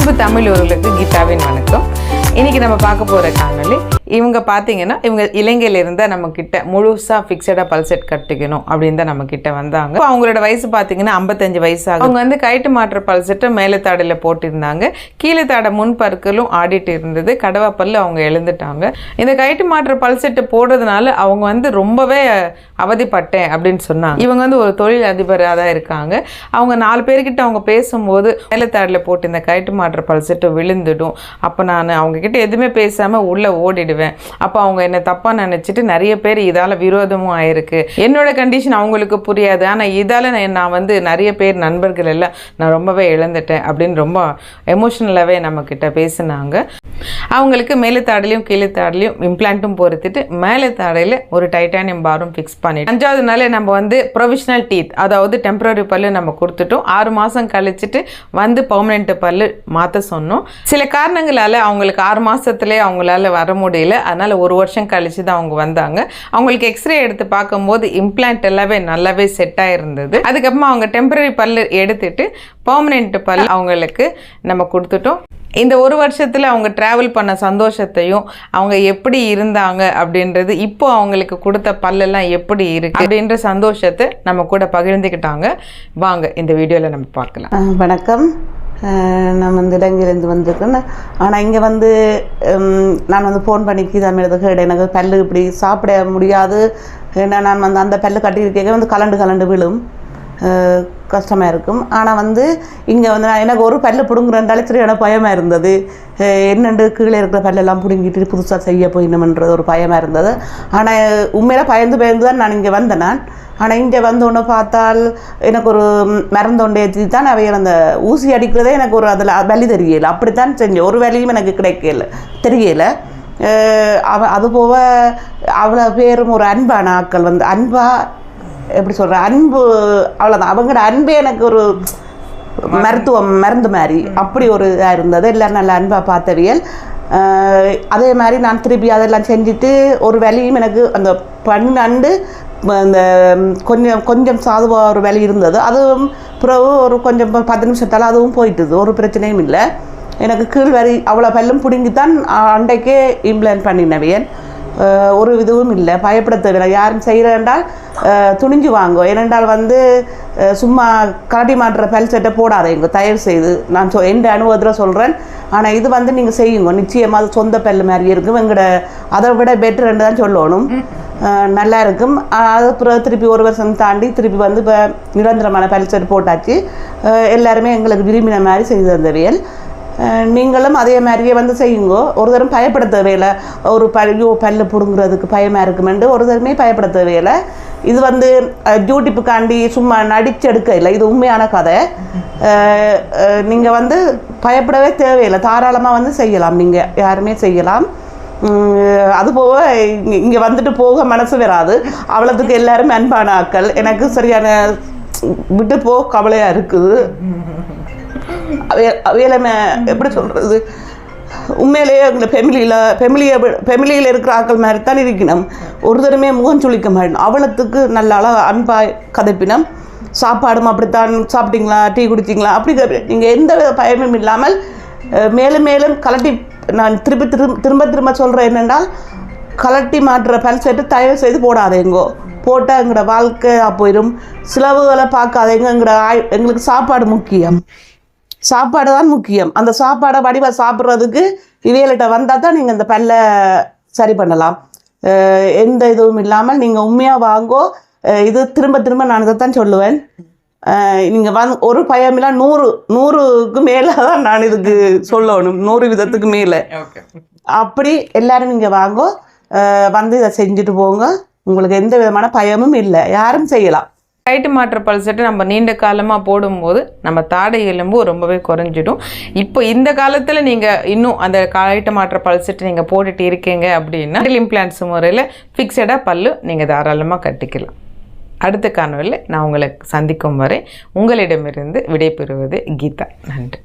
அன்பு தமிழ் உறவுகளுக்கு கீதாவின் வணக்கம். இன்னைக்கு நம்ம பார்க்க போகிற காணொலி இவங்க பார்த்தீங்கன்னா இவங்க இலங்கையிலிருந்து நம்ம கிட்ட ஃபிக்ஸடாக பல்செட் கட்டிக்கணும் அப்படின்னு தான் நம்ம கிட்ட வந்தாங்க. அவங்களோட வயசு பார்த்தீங்கன்னா ஐம்பத்தஞ்சு வயசு ஆகும் அவங்க வந்து கயிட்டு மாற்ற பல்செட்டை மேலே தாடையில் போட்டிருந்தாங்க. கீழே தாடை முன் பற்களும் ஆடிட்டு இருந்தது. கடவா பல்லு அவங்க எழுந்துட்டாங்க. இந்த கயிட்டு மாற்ற பல்செட்டு போடுறதுனால அவங்க வந்து ரொம்பவே அவதிப்பட்டேன் அப்படின்னு சொன்னாங்க. இவங்க வந்து ஒரு தொழில் அதிபராக தான் இருக்காங்க. அவங்க நாலு பேர்கிட்ட அவங்க பேசும்போது மேலத்தாடில் போட்டு இந்த கயிட்டு மாற்ற பல்செட்டு விழுந்துடும். அப்போ நான் அவங்கக்கிட்ட எதுவுமே பேசாமல் உள்ளே ஓடிடுவேன். அப்போ அவங்க என்னை தப்பாக நினச்சிட்டு நிறைய பேர் இதால் விரோதமும் ஆயிருக்கு. என்னோட கண்டிஷன் அவங்களுக்கு புரியாது. ஆனால் இதால் நான் நான் வந்து நிறைய பேர் நண்பர்கள் எல்லாம் நான் ரொம்பவே இழந்துட்டேன் அப்படின்னு ரொம்ப எமோஷ்னலாகவே நம்மக்கிட்ட பேசினாங்க. அவங்களுக்கு மேலே தாடலையும் கீழே தாடலையும் இம்ப்ளான்ட்டும் பொறுத்துட்டு மேலே தாடையில் ஒரு டைட்டானியம் பாரும் ஃபிக்ஸ் பண்ணிட்டு அஞ்சாவது நாளே நம்ம வந்து ப்ரொவிஷனல் டீத் அதாவது டெம்பரரி பல்லு நம்ம கொடுத்துட்டோம். ஆறு மாதம் கழிச்சிட்டு வந்து பர்மனெண்ட் பல்லு மாற்ற சொன்னோம். சில காரணங்களால் அவங்களுக்கு ஆறு மாதத்துலேயே அவங்களால வர முடியல. அதனால் ஒரு வருஷம் கழிச்சு தான் அவங்க வந்தாங்க. அவங்களுக்கு எக்ஸ்ரே எடுத்து பார்க்கும்போது இம்ப்ளான்ட் எல்லாமே நல்லாவே செட் ஆயிருந்தது. அதுக்கப்புறமா அவங்க டெம்பரரி பல்லு எடுத்துட்டு பர்மனெண்ட் பல் அவங்களுக்கு நம்ம கொடுத்துட்டோம். இந்த ஒரு வருஷத்தில் அவங்க ட்ராவல் பண்ண சந்தோஷத்தையும் அவங்க எப்படி இருந்தாங்க அப்படின்றது இப்போ அவங்களுக்கு கொடுத்த பல்லெல்லாம் எப்படி இருக்கு அப்படின்ற சந்தோஷத்தை நம்ம கூட பகிர்ந்துக்கிட்டாங்க. வாங்க இந்த வீடியோவில் நம்ம பார்க்கலாம். வணக்கம். நான் வந்து இலங்கையிலேருந்து வந்திருக்கேன் ஆனால் இங்கே வந்து நான் வந்து ஃபோன் பண்ணி கீதாம கேட்டேன். எனக்கு பல்லு இப்படி சாப்பிட முடியாது. ஏன்னா நான் வந்து அந்த பல்லு கட்டியிருக்கேன். வந்து கலண்டு கலண்டு விழும். கஷ்டமாக இருக்கும். ஆனால் வந்து இங்கே வந்து நான் எனக்கு ஒரு பல்லு பிடுங்குறேன்டாலே சரியான பயமாக இருந்தது. என்னென்று கீழே இருக்கிற பல்லெல்லாம் பிடுங்கிட்டு புதுசாக செய்ய போயிடணுமன்றது ஒரு பயமாக இருந்தது. ஆனால் உண்மையில பயந்து பயந்து தான் நான் இங்கே வந்தேன் நான். ஆனால் இங்கே வந்த உடனே பார்த்தால் எனக்கு ஒரு மருந்து ஏற்றி தான் அவைகள் அந்த ஊசி அடிக்கிறதே எனக்கு ஒரு அதில் வலி தெரியல. அப்படித்தான் செஞ்சேன். ஒரு வேலையும் எனக்கு கிடைக்கல தெரியலை. அவ அதுபோக அவ்வளோ பேரும் ஒரு அன்பான ஆட்கள் வந்து அன்பாக எப்படி சொல்கிற அன்பு அவ்வளோதான் அவங்களோட அன்பே எனக்கு ஒரு மருத்துவம் மருந்து மாதிரி. அப்படி ஒரு இதாக இருந்தது. எல்லோரும் நல்ல அன்பாக பார்த்தவியல். அதே மாதிரி நான் திருப்பி அதெல்லாம் செஞ்சுட்டு ஒரு வேலையும் எனக்கு அந்த பன்னெண்டு அந்த கொஞ்சம் கொஞ்சம் சாதுவாக ஒரு வேலை இருந்தது. அதுவும் பிறகு ஒரு கொஞ்சம் பத்து நிமிஷத்தால் அதுவும் போயிட்டுது. ஒரு பிரச்சனையும் இல்லை. எனக்கு கீழ் வரி அவ்வளோ பல்லும் பிடுங்கித்தான் அண்டைக்கே இம்ப்ளான் பண்ணினவியன் அஹ் ஒரு இதுவும் இல்லை. பயப்பட தேவையில்லை. யாரும் செய்கிறேன்றால் துணிஞ்சு வாங்கோ. ஏனென்றால் வந்து சும்மா கரடி மாட்டுற பல் செட்டை போடாதீங்க தயவு செய்து நான் சொ எந்த அனுபவத்தில் சொல்கிறேன் ஆனால் இது வந்து நீங்கள் செய்யுங்க. நிச்சயமாக அது சொந்த பல் மாதிரி இருக்கும். எங்களோட அதை விட பெட்டர்ன்னு தான் சொல்லணும். நல்லா இருக்கும். அதுக்கப்புறம் அது திருப்பி ஒரு வருஷம் தாண்டி திருப்பி வந்து இப்போ நிரந்தரமான பல் போட்டாச்சு. எல்லாருமே எங்களுக்கு விரும்பின மாதிரி செய்து தந்தவியல். நீங்களும் அதே மாதிரியே வந்து செய்யுங்க. ஒரு தரம் பயப்பட தேவையில்லை. ஒரு பழியோ பல்லு பிடுங்குறதுக்கு பயமாக இருக்குமெண்டு ஒரு தரமே பயப்பட தேவையில்லை. இது வந்து டியூட்டிப்புக்காண்டி சும்மா நடிச்செடுக்க இல்லை இது உண்மையான கதை. நீங்கள் வந்து பயப்படவே தேவையில்லை. தாராளமாக வந்து செய்யலாம். நீங்கள் யாருமே செய்யலாம். அதுபோக அது போக இங்கே வந்துட்டு போக மனசு வராது. அவ்வளோத்துக்கு எல்லாரும் அன்பான ஆக்கள் எனக்கு சரியான விட்டு போக கவலையாக இருக்குது. அவையிலமே எப்படி சொல்கிறது உண்மையிலேயே இந்த ஃபெமிலியில் ஃபெமிலியை ஃபெமிலியில் இருக்கிற ஆட்கள் மாதிரி தான் இருக்கணும். ஒரு தடமே முகம் சுளிக்க மாட்டோம் அவளத்துக்கு நல்ல அளவு அன்பாக கதைப்பினம். சாப்பாடும் அப்படித்தான். சாப்பிட்டீங்களா? டீ குடிச்சிங்களா? அப்படி நீங்கள் எந்த வித பயமும் இல்லாமல் மேலும் மேலும் கலட்டி நான் திருப்பி திரும்ப திரும்ப திரும்ப சொல்கிறேன் என்னென்னா கலட்டி மாட்டுற பல் செட்டு தயவு செய்து போடாதேங்கோ போட்டால் எங்களோட வாழ்க்கை போயிடும் செலவுகளை பார்க்காதேங்க எங்களோட எங்களுக்கு சாப்பாடு முக்கியம். சாப்பாடு தான் முக்கியம். அந்த சாப்பாடை வடிவாக சாப்பிட்றதுக்கு இவையில்கிட்ட வந்தால் தான் நீங்கள் இந்த பல்லை சரி பண்ணலாம். எந்த இதுவும் இல்லாமல் நீங்கள் உண்மையாக வாங்கோ இது திரும்ப திரும்ப நான் இதை தான் சொல்லுவேன். நீங்கள் வந்து ஒரு பயமில்லாம் நூறு நூறுக்கு மேலே தான் நான் இதுக்கு சொல்லணும். நூறு விதத்துக்கு மேலே. அப்படி எல்லாரும் நீங்கள் வாங்கோ வந்து இதை செஞ்சுட்டு போங்க. உங்களுக்கு எந்த விதமான பயமும் இல்லை. யாரும் செய்யலாம். கயிட்டு மாற்ற பல்செட்டு நம்ம நீண்ட காலமாக போடும்போது நம்ம தாடை எலும்பு ரொம்பவே குறைஞ்சிடும். இப்போ இந்த காலத்தில் நீங்கள் இன்னும் அந்த கயிட்டு மாற்ற பல்செட்டு நீங்கள் போட்டுட்டு இருக்கீங்க அப்படின்னா இம்ப்ளான்ஸ் முறையில் ஃபிக்ஸடாக பல்லு நீங்கள் தாராளமாக கட்டிக்கலாம். அடுத்த காணொலியில் நான் உங்களை சந்திக்கும் வரை உங்களிடமிருந்து விடைபெறுவது கீதா. நன்றி.